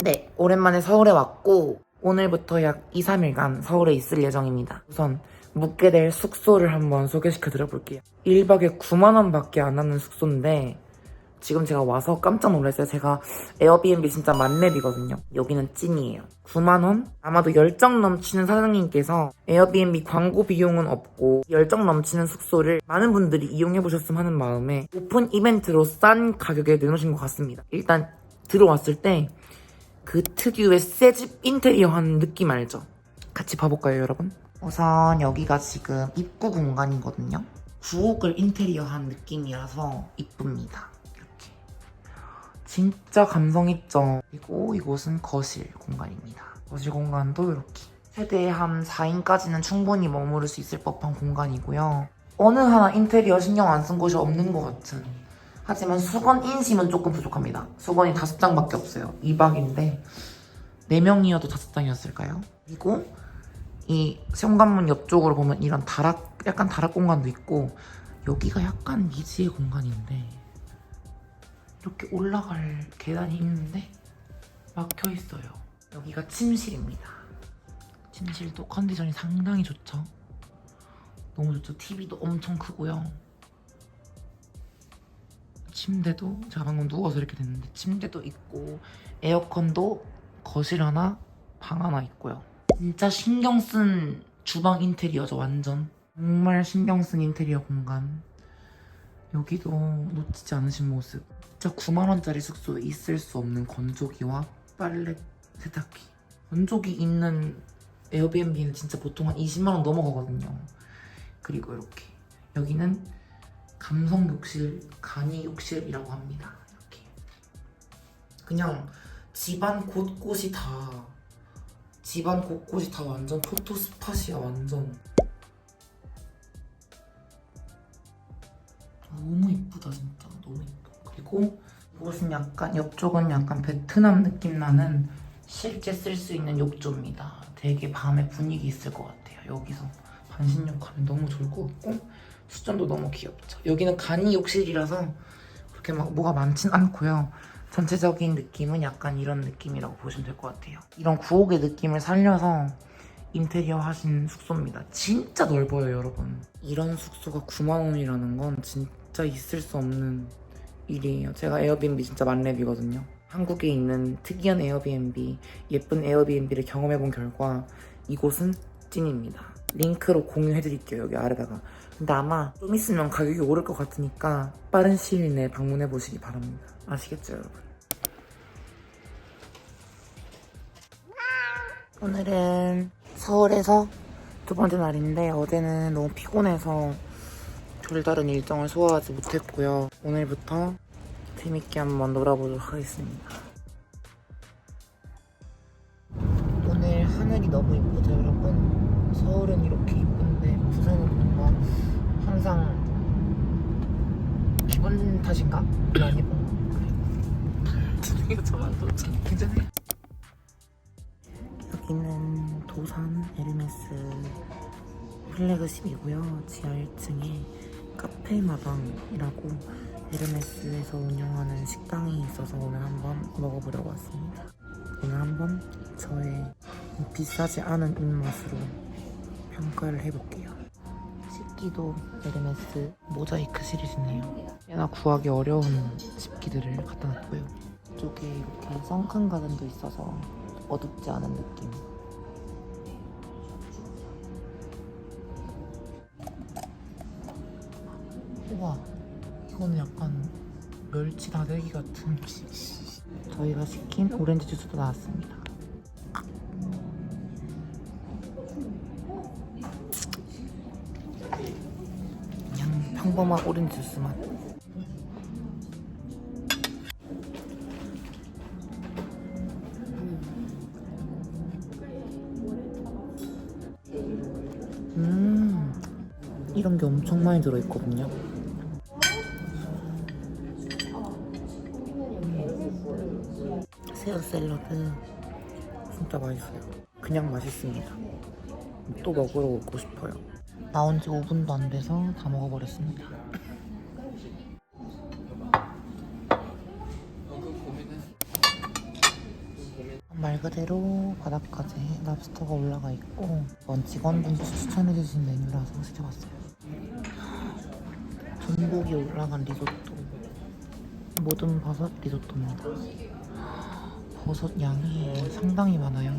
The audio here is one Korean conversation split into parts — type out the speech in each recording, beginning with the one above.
네, 오랜만에 서울에 왔고 오늘부터 약 2, 3일간 서울에 있을 예정입니다. 우선 묵게 될 숙소를 한번 소개시켜 드려볼게요. 1박에 9만원 밖에 안 하는 숙소인데 지금 제가 와서 깜짝 놀랐어요. 제가 에어비앤비 진짜 만렙이거든요. 여기는 찐이에요. 9만원? 아마도 열정 넘치는 사장님께서 에어비앤비 광고 비용은 없고 열정 넘치는 숙소를 많은 분들이 이용해보셨으면 하는 마음에 오픈 이벤트로 싼 가격에 내놓으신 것 같습니다. 일단 들어왔을 때 그 특유의 새집 인테리어 한 느낌 알죠? 같이 봐볼까요, 여러분? 우선 여기가 지금 입구 공간이거든요. 구옥을 인테리어 한 느낌이라서 이쁩니다. 이렇게. 진짜 감성 있죠? 그리고 이곳은 거실 공간입니다. 거실 공간도 이렇게. 세대 한 4인까지는 충분히 머무를 수 있을 법한 공간이고요. 어느 하나 인테리어 신경 안 쓴 곳이 없는 것 같은. 하지만 수건 인심은 조금 부족합니다. 수건이 다섯 장밖에 없어요. 2박인데 4명이어도 다섯 장이었을까요? 그리고 이 현관문 옆쪽으로 보면 이런 다락 약간 다락 공간도 있고 여기가 약간 미지의 공간인데 이렇게 올라갈 계단이 있는데 막혀 있어요. 여기가 침실입니다. 침실도 컨디션이 상당히 좋죠. 너무 좋죠. TV도 엄청 크고요. 침대도 제가 방금 누워서 이렇게 됐는데 침대도 있고 에어컨도 거실 하나 방 하나 있고요. 진짜 신경 쓴 주방 인테리어죠 완전. 정말 신경 쓴 인테리어 공간. 여기도 놓치지 않으신 모습. 진짜 9만원짜리 숙소에 있을 수 없는 건조기와 빨래 세탁기. 건조기 있는 에어비앤비는 진짜 보통 한 20만원 넘어가거든요. 그리고 이렇게. 여기는 감성 욕실, 간이 욕실이라고 합니다. 이렇게 그냥 집안 곳곳이 다 집안 곳곳이 다 완전 포토 스팟이야 완전 너무 이쁘다 진짜 너무 이뻐 그리고 이곳은 약간 옆쪽은 약간 베트남 느낌 나는 실제 쓸 수 있는 욕조입니다. 되게 밤에 분위기 있을 것 같아요. 여기서 반신욕 하면 너무 좋을 것 같고 수전도 너무 귀엽죠. 여기는 간이 욕실이라서 그렇게 막 뭐가 많진 않고요. 전체적인 느낌은 약간 이런 느낌이라고 보시면 될 것 같아요. 이런 구옥의 느낌을 살려서 인테리어 하신 숙소입니다. 진짜 넓어요, 여러분. 이런 숙소가 9만 원이라는 건 진짜 있을 수 없는 일이에요. 제가 에어비앤비 진짜 만렙이거든요. 한국에 있는 특이한 에어비앤비, 예쁜 에어비앤비를 경험해본 결과 이곳은 찐입니다. 링크로 공유해드릴게요, 여기 아래다가. 근데 아마 좀 있으면 가격이 오를 것 같으니까 빠른 시일 내에 방문해 보시기 바랍니다. 아시겠죠, 여러분? 오늘은 서울에서 두 번째 날인데 어제는 너무 피곤해서 별다른 일정을 소화하지 못했고요. 오늘부터 재밌게 한번 놀아보도록 하겠습니다. 오늘 하늘이 너무 이쁘죠, 여러분? 서울은 이렇게 이쁜데 부산은 뭔가 항상 기분 탓인가? 저만 도착. 괜찮아요? 여기는 도산 에르메스 플래그십이고요. 지하 1층에 카페 마당이라고 에르메스에서 운영하는 식당이 있어서 오늘 한번 먹어보려고 왔습니다. 오늘 한번 저의 비싸지 않은 입맛으로 평가를 해볼게요. 식기도 에르메스 모자이크 시리즈네요. 꽤나 구하기 어려운 집기들을 갖다 놨고요. 이쪽에 이렇게 선큰 가든도 있어서 어둡지 않은 느낌. 우와, 이거는 약간 멸치 다대기 같은. 저희가 시킨 오렌지 주스도 나왔습니다. 평범한 오렌지 주스 맛. 음, 이런 게 엄청 많이 들어있거든요. 새우 샐러드 진짜 맛있어요. 그냥 맛있습니다. 또 먹으러 오고 싶어요. 나온 지 5분도 안 돼서 다 먹어버렸습니다. 말 그대로 바닥까지 랍스터가 올라가 있고 이건 직원분께서 추천해주신 메뉴라서 시켜봤어요. 전복이 올라간 리조또. 모든 버섯 리조또입니다. 버섯 양이 상당히 많아요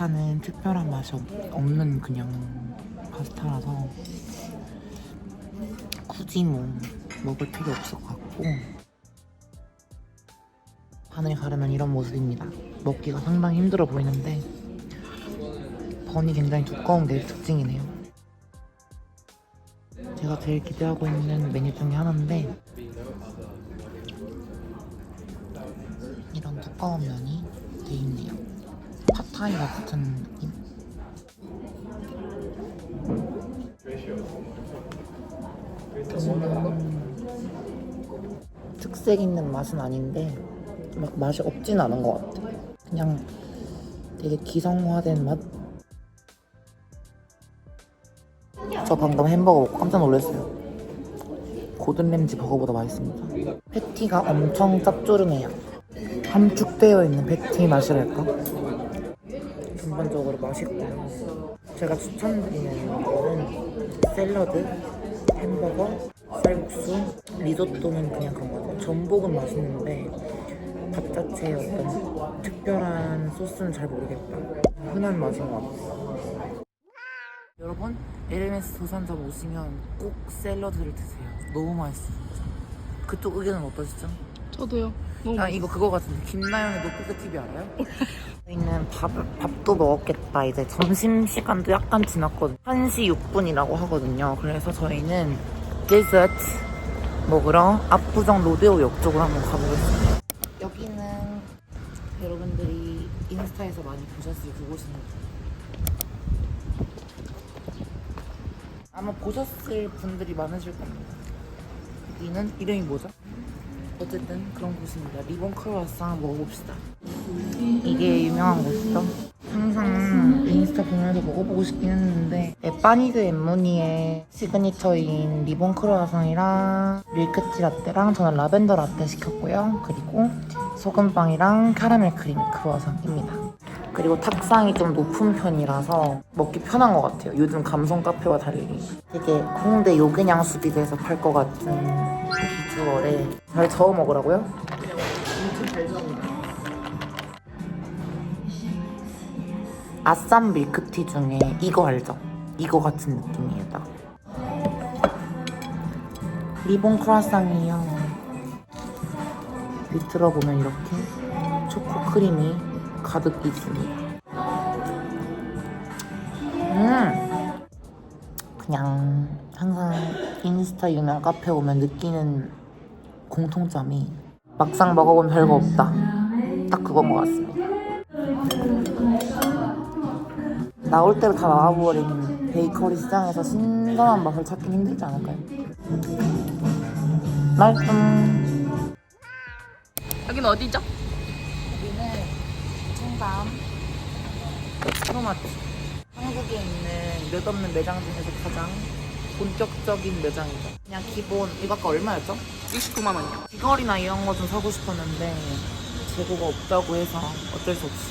파스타는 특별한 맛이 없- 없는 그냥 파스타라서 굳이 뭐 먹을 필요 없을 것 같고 반을 가르면 이런 모습입니다. 먹기가 상당히 힘들어 보이는데 번이 굉장히 두꺼운 게 특징이네요. 제가 제일 기대하고 있는 메뉴 중에 하나인데 이런 두꺼운 면이 돼 있네요 팟타이 같은 느낌 음, 특색 있는 맛은 아닌데 막 맛이 없진 않은 것 같아. 그냥 되게 기성화된 맛. 저 방금 햄버거 먹고 깜짝 놀랐어요. 고든 램지 버거보다 맛있습니다. 패티가 엄청 짭조름해요. 함축되어 있는 패티 맛이랄까? 전반적으로 맛있고요. 제가 추천드리는 거는 샐러드, 햄버거, 쌀국수, 리조또는 그냥 그런 거 같아요. 전복은 맛있는데 밥 자체에 어떤 특별한 소스는 잘 모르겠다. 흔한 맛인 것 같아요. 여러분, 에르메스 도산점 오시면 꼭 샐러드를 드세요. 너무 맛있어요. 그쪽 의견은 어떠시죠? 저도요. 너무 아 이거 그거 같은데 김나영의 노크크 TV 알아요? 저희는 밥, 밥도 먹었겠다 이제 점심시간도 약간 지났거든요 1시 6분이라고 하거든요 그래서 저희는 디저트 먹으러 압구정 로데오 역 쪽으로 한번 가보겠습니다 여기는 여러분들이 인스타에서 많이 보셨을 그곳입니다 아마 보셨을 분들이 많으실 겁니다 여기는 이름이 뭐죠? 어쨌든 그런 곳입니다. 리본 크로와상 먹어봅시다. 이게 유명한 곳이죠. 항상 인스타 보면서 먹어보고 싶긴 했는데 에빠니드 엠무니의 시그니처인 리본 크로와상이랑 밀크티 라떼랑 저는 라벤더 라떼 시켰고요. 그리고 소금빵이랑 카라멜 크림 크로와상입니다. 그리고 탁상이 좀 높은 편이라서 먹기 편한 것 같아요. 요즘 감성 카페와 달리 되게 홍대 요긴양 수비드에서 팔 것 같은 비주얼에 잘 저어 먹으라고요? 아쌈 밀크티 중에 이거 알죠? 이거 같은 느낌이에요 딱. 리본 크라상이에요. 밑으로 보면 이렇게 초코 크림이 가득 있습니다. 음! 그냥 항상 인스타 유명 카페 오면 느끼는 공통점이 막상 먹어보면 별거 없다. 딱 그건 것 같습니다 나올 대로 다 나와버린 베이커리 시장에서 신선한 맛을 찾긴 힘들지 않을까요? 말씀 여긴 어디죠? 여기는 청담 크로마트 한국에 있는 몇 없는 매장 중에서 가장 본격적인 매장이죠 그냥 기본 이거 아까 얼마였죠? 69만 원이요. 귀걸이나 이런 거 좀 사고 싶었는데 재고가 없다고 해서 어쩔 수 없이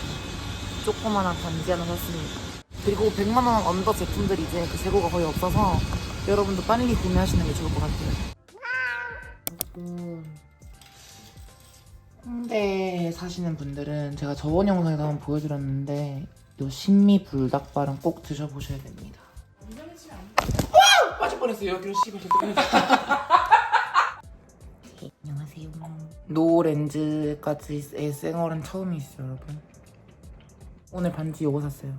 조그마한 반지 하나 샀습니다 그리고 100만 원 언더 제품들이 이제 그 재고가 거의 없어서 여러분도 빨리 구매하시는 게 좋을 것 같아요 음. 홍대에 사시는 분들은 제가 저번 영상에서 한번 보여드렸는데 이 신미 불닭발은 꼭 드셔보셔야 됩니다. 빠질 뻔했어요. 여기로 씨발 저 네, 안녕하세요. 노 렌즈까지의 생얼은 처음이시죠, 여러분? 오늘 반지 요거 샀어요.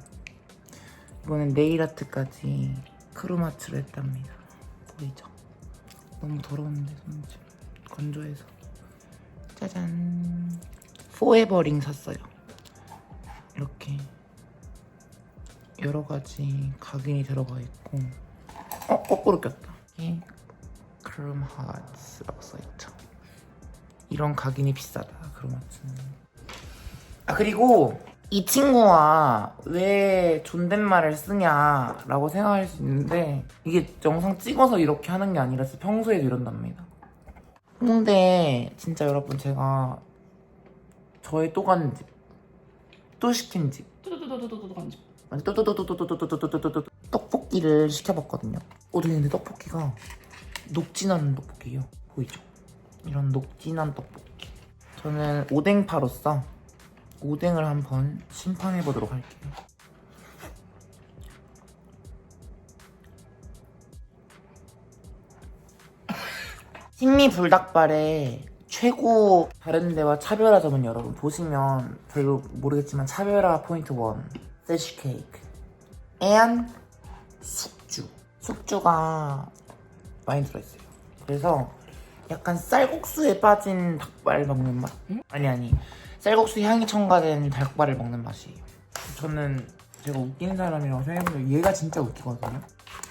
이거는 네일 아트까지 크로마츠로 했답니다. 보이죠? 너무 더러운데 손 지금 건조해서. 짜잔. 포에버링 샀어요. 이렇게 여러 가지 각인이 들어가 있고, 어 거꾸로 꼈다. 이게 크롬 하츠라고 써있죠. 이런 각인이 비싸다 크롬하츠는. 아 그리고 이 친구가 왜 존댓말을 쓰냐라고 생각할 수 있는데 이게 영상 찍어서 이렇게 하는 게 아니라 평소에도 이런답니다. 근데 진짜 여러분 제가 저의 또 가는 집, 또 시킨 집, 떡볶이를 시켜봤거든요. 어, 근데 떡볶이가 녹진한 떡볶이에요. 보이죠? 이런 녹진한 떡볶이. 저는 오뎅파로서 오뎅을 한번 심판해 보도록 할게요. 신미 불닭발의 최고 다른 데와 차별화 점은 여러분 보시면 별로 모르겠지만 차별화 포인트 1 세시 케이크 and 숙주 숙주가 많이 들어있어요 그래서 약간 쌀국수에 빠진 닭발 먹는 맛? 아니 아니 쌀국수 향이 첨가된 닭발을 먹는 맛이에요 저는 제가 웃긴 사람이라고 생각해보면 얘가 진짜 웃기거든요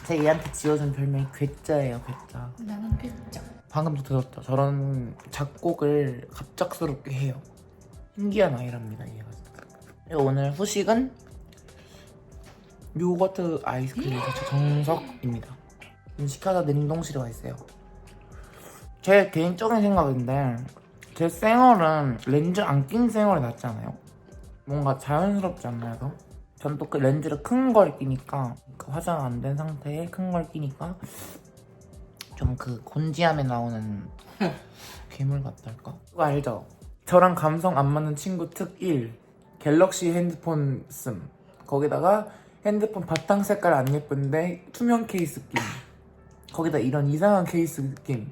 제 얘한테 지어준 별명이 괴짜예요 괴짜 나는 뺐죠. 방금도 들었죠. 저런 작곡을 갑작스럽게 해요. 신기한 아이랍니다, 얘가. 오늘 후식은 요거트 아이스크림 제 정석입니다. 지금 시켜서 냉동실에 와 있어요. 제 개인적인 생각인데 제 생얼은 렌즈 안낀 생얼이 낫지 않아요? 뭔가 자연스럽지 않나요? 더? 전또 그 렌즈를 큰 걸 끼니까 그 화장 안 된 상태에 큰 걸 끼니까 좀 그 곤지암에 나오는 괴물 같달까? 그거 알죠? 저랑 감성 안 맞는 친구 특 1. 갤럭시 핸드폰 씀. 거기다가 핸드폰 바탕 색깔 안 예쁜데 투명 케이스 끼임. 거기다 이런 이상한 케이스 끼임.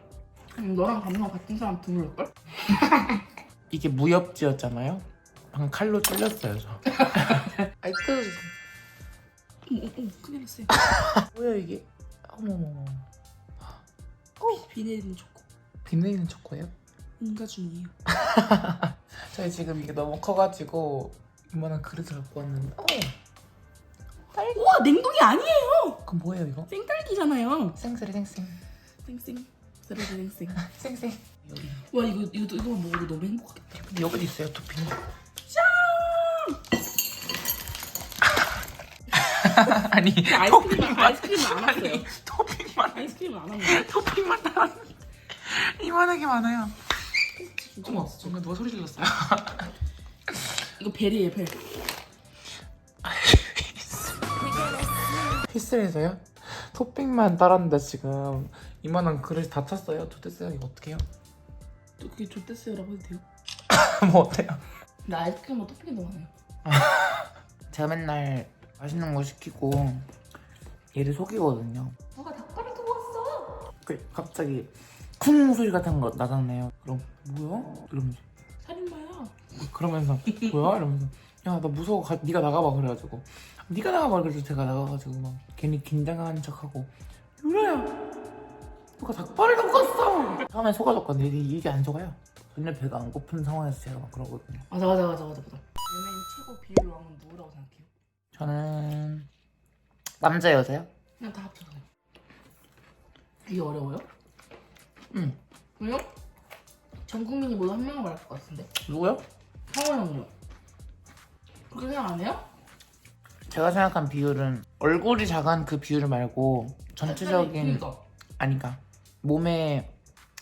음, 너랑 감성 같은 사람 드물걸? 이게 무협지였잖아요? 방금 칼로 찔렸어요, 저. 아이, 뜯어주세요. 응, 큰일 났어요. 뭐야, 이게? 어머머머. 비 내리는 초코. 비 내리는 초코예요? 응가 중이에요. 저희 지금 이게 너무 커가지고 이만한 그릇을 갖고 왔는데 어, 우와, 냉동이 아니에요! 그럼 뭐예요 이거? 생딸기잖아요. 생쓰리 생생 쌩쌩. 쓰레기 쌩쌩. 생생 여기 와, 이거, 이거, 이거만 먹어도 너무 행복하겠다. 근데 여기 있어요 토핑 아니 아이스크림, 아이스크림은 안 왔어요. 토핑만 아이스크림은 안 왔는데. 토핑만 나왔는데 이만하게 많아요 어머. 정말 누가 소리 질렀어요 이거 벨이에요, 벨. 피스에서요? 토핑만 따랐는데 지금 이만한 그릇이 다 찼어요 좋댔어요 이거 어떡해요? 또 그게 좋댔어요라고 해도 돼요? 뭐 어때요? 나 아이스크림만 토핑이 너무 많아요. 제가 맨날 맛있는 거 시키고 얘를 속이거든요. 누가 닭발을 두고 왔어? 그 갑자기 쿵 소리 같은 거 나잖아요. 그럼 뭐야? 이러면서 살인마야. 그러면서 뭐야? 이러면서 야 나 무서워 가, 네가 나가봐 그래가지고 네가 나가봐 그래서 제가 나가가지고 막 괜히 긴장한 척하고 유라야 누가 닭발을 왔어 처음엔 속아줬거든요 이게, 이게 안 속아요 전혀 배가 안 고픈 상황에서 제가 막 그러거든요 맞아, 맞아, 맞아, 맞아, 맞아. 연예인 최고 비율 왕은 누구라고 생각해요? 저는 남자 여자요? 그냥 다 합쳐서. 이게 어려워요? 응 왜요? 전 국민이 모두 한 명을 말할 것 같은데. 누구요? 상원 형요. 그렇게 생각 안 해요? 제가 생각한 비율은 얼굴이 작은 그 비율 말고 전체적인 그러니까 아니까 몸의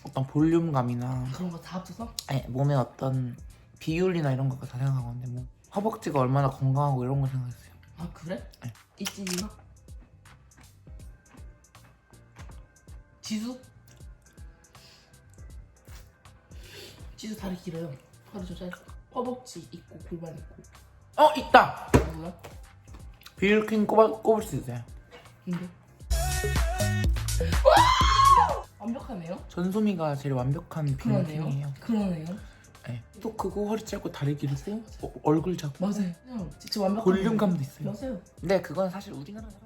어떤 볼륨감이나 그런 거 다 합쳐서 아니 몸의 어떤 비율이나 이런 것까 다 생각하는데 뭐 허벅지가 얼마나 건강하고 이런 거 생각했어요. 아 그래? 네. 이진이가 지수 지수 다리 길어요. 다리 저 짧고 허벅지 있고 골반 있고 어 있다. 뭐야? 비율 킹 꼽아 꼽을 수 있어요. 근데 완벽하네요. 전소미가 제일 완벽한 그러네요. 비율킹이에요. 그러네요. 네. 또 크고 허리 짧고 다리 길고 어, 얼굴 작고 맞아요. 그냥 진짜 완벽한 볼륨감도 있어요. 맞아요. 근데 그건 사실 우리나라 사람